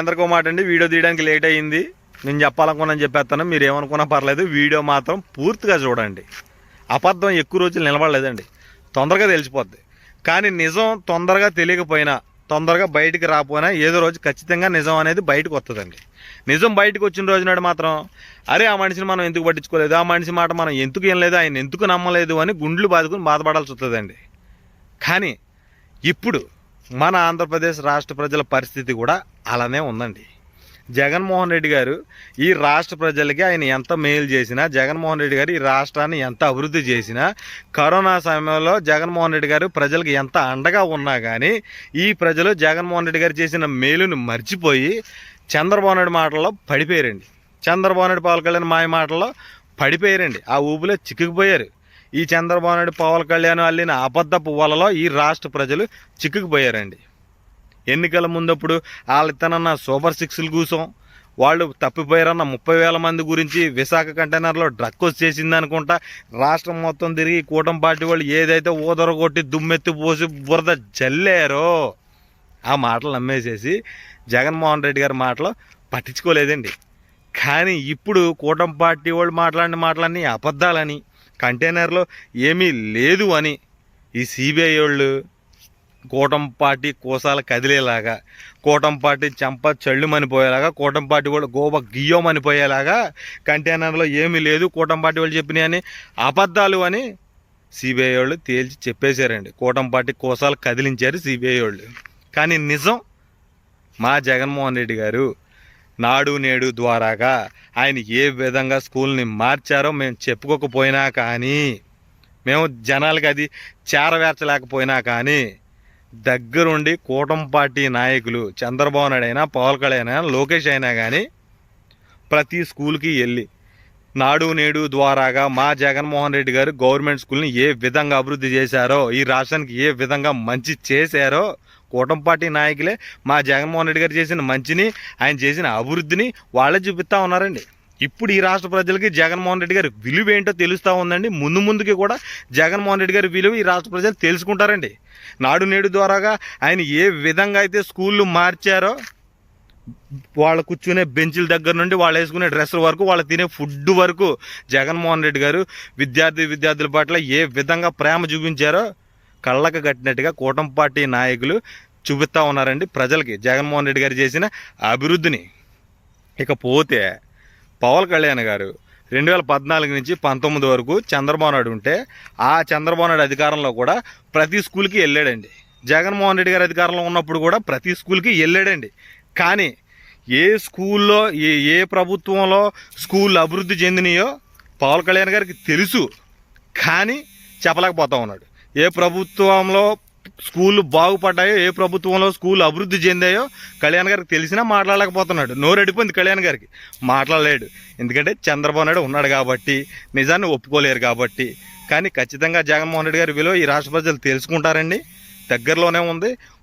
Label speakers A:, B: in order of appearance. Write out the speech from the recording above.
A: అందరికీ మాట అండి వీడియో తీయడానికి లేట్ అయ్యింది. నేను చెప్పాలనుకున్నాను చెప్పేస్తాను మీరు ఏమనుకున్నా పర్లేదు వీడియో మాత్రం పూర్తిగా చూడండి. అబద్ధం ఎక్కువ రోజులు నిలబడలేదండి. తొందరగా తెలిసిపోద్ది. కానీ నిజం తొందరగా తెలియకపోయినా తొందరగా బయటికి రాకపోయినా ఏదో రోజు ఖచ్చితంగా నిజం అనేది బయటకు వస్తుందండి. నిజం బయటకు వచ్చిన రోజు నాడు మాత్రం అరే ఆ మనిషిని మనం ఎందుకు పట్టించుకోలేదు? ఆ మనిషి మాట మనం ఎందుకు ఏం లేదు ఆయన ఎందుకు నమ్మలేదు? అని గుండ్లు బాదుకుని బాధపడాల్సి వస్తుందండి. కానీ ఇప్పుడు మన ఆంధ్రప్రదేశ్ రాష్ట్ర ప్రజల పరిస్థితి కూడా అలానే ఉందండి. జగన్మోహన్ రెడ్డి గారు ఈ రాష్ట్ర ప్రజలకి ఆయన ఎంత మేలు చేసినా జగన్మోహన్ రెడ్డి గారు ఈ రాష్ట్రాన్ని ఎంత అభివృద్ధి చేసినా కరోనా సమయంలో జగన్మోహన్ రెడ్డి గారు ప్రజలకు ఎంత అండగా ఉన్నా కానీ ఈ ప్రజలు జగన్మోహన్ రెడ్డి గారు చేసిన మేలును మర్చిపోయి చంద్రబాబు నాయుడు మాటల్లో పడిపోయారండి. చంద్రబాబు నాయుడు పవన్ కళ్యాణ్ మాయ మాటల్లో పడిపోయారండి. ఆ ఊపులో చిక్కుకుపోయారు. ఈ చంద్రబాబు నాయుడు పవన్ కళ్యాణ్ అల్లిన అబద్ధపు వలలో ఈ రాష్ట్ర ప్రజలు చిక్కుకుపోయారండి. ఎన్నికల ముందప్పుడు వాళ్ళు ఇతనన్న సూపర్ సిక్స్లు కూసాం వాళ్ళు తప్పిపోయారన్న ముప్పై వేల మంది గురించి విశాఖ కంటైనర్లో డ్రక్కోస్ చేసింది అనుకుంటా రాష్ట్రం మొత్తం తిరిగి కూటమి పార్టీ వాళ్ళు ఏదైతే ఊదర కొట్టి దుమ్మెత్తి పోసి బురద జల్లారో ఆ మాటలు నమ్మేసేసి జగన్మోహన్ రెడ్డి గారి మాటలు పట్టించుకోలేదండి. కానీ ఇప్పుడు కూటమి పార్టీ వాళ్ళు మాట్లాడిన మాటలన్నీ అబద్ధాలని కంటైనర్లో ఏమీ లేదు అని ఈ సిబిఐ వాళ్ళు కూటంపాటి పార్టీ కోసాలు కదిలేలాగా కూటంపాటి చెంప చళ్ళుమనిపోయేలాగా కూటంపాటి వాళ్ళు గోబ గియ్యోమనిపోయేలాగా కంటైనర్లో ఏమీ లేదు కూటంపాటి వాళ్ళు చెప్పినాయని అని అబద్ధాలు అని సిబిఐ వాళ్ళు తేల్చి చెప్పేశారండి. కూటంపాటి కోసాలు కదిలించారు సిబిఐ వాళ్ళు. కానీ నిజం మా జగన్మోహన్ రెడ్డి గారు నాడు నేడు ద్వారాగా ఆయన ఏ విధంగా స్కూల్ని మార్చారో మేము చెప్పుకోకపోయినా కానీ మేము జనాలకి అది చేరవేర్చలేకపోయినా కానీ దగ్గరుండి కూటమి పార్టీ నాయకులు చంద్రబాబు నాయుడు అయినా పవన్ కళ్యాణ్ అయినా లోకేష్ అయినా కానీ ప్రతి స్కూల్కి వెళ్ళి నాడు నేడు ద్వారాగా మా జగన్మోహన్ రెడ్డి గారు గవర్నమెంట్ స్కూల్ని ఏ విధంగా అభివృద్ధి చేశారో ఈ రాష్ట్రానికి ఏ విధంగా మంచి చేశారో కూటమి పార్టీ నాయకులే మా జగన్మోహన్ రెడ్డి గారు చేసిన మంచిని ఆయన చేసిన అభివృద్ధిని వాళ్ళే చూపిస్తూ ఉన్నారండి. ఇప్పుడు ఈ రాష్ట్ర ప్రజలకి జగన్మోహన్ రెడ్డి గారి విలువ ఏంటో తెలుస్తూ ఉందండి. ముందు ముందుకి కూడా జగన్మోహన్ రెడ్డి గారి విలువ ఈ రాష్ట్ర ప్రజలు తెలుసుకుంటారండి. నాడు నేడు ద్వారాగా ఆయన ఏ విధంగా అయితే స్కూళ్ళు మార్చారో వాళ్ళు కూర్చునే బెంచ్ల దగ్గర నుండి వాళ్ళు వేసుకునే డ్రెస్ వరకు వాళ్ళు తినే ఫుడ్ వరకు జగన్మోహన్ రెడ్డి గారు విద్యార్థి విద్యార్థుల పట్ల ఏ విధంగా ప్రేమ చూపించారో కళ్ళకు కట్టినట్టుగా కూటమి పార్టీ నాయకులు చూపిస్తూ ఉన్నారండి ప్రజలకి. జగన్మోహన్ రెడ్డి గారు చేసిన అభివృద్ధిని. ఇకపోతే పవన్ కళ్యాణ్ గారు రెండు వేల పద్నాలుగు నుంచి పంతొమ్మిది వరకు చంద్రబాబు నాయుడు ఉంటే ఆ చంద్రబాబు నాయుడు అధికారంలో కూడా ప్రతి స్కూల్కి వెళ్ళాడండి. జగన్మోహన్ రెడ్డి గారు అధికారంలో ఉన్నప్పుడు కూడా ప్రతి స్కూల్కి వెళ్ళాడండి. కానీ ఏ స్కూల్లో ఏ ఏ ప్రభుత్వంలో స్కూల్ అభివృద్ధి చెందినాయో పవన్ కళ్యాణ్ గారికి తెలుసు. కానీ చెప్పలేకపోతా ఉన్నాడు. ఏ ప్రభుత్వంలో స్కూళ్ళు బాగుపడ్డాయో ఏ ప్రభుత్వంలో స్కూల్ అభివృద్ధి చెందాయో కళ్యాణ్ గారికి తెలిసినా మాట్లాడలేకపోతున్నాడు. నోరెడిపోయింది కళ్యాణ్ గారికి. మాట్లాడలేడు. ఎందుకంటే చంద్రబాబు నాయుడు ఉన్నాడు కాబట్టి నిజాన్ని ఒప్పుకోలేరు కాబట్టి. కానీ ఖచ్చితంగా జగన్మోహన్ రెడ్డి గారి విలువ ఈ రాష్ట్ర ప్రజలు తెలుసుకుంటారండి. దగ్గరలోనే ఉంది.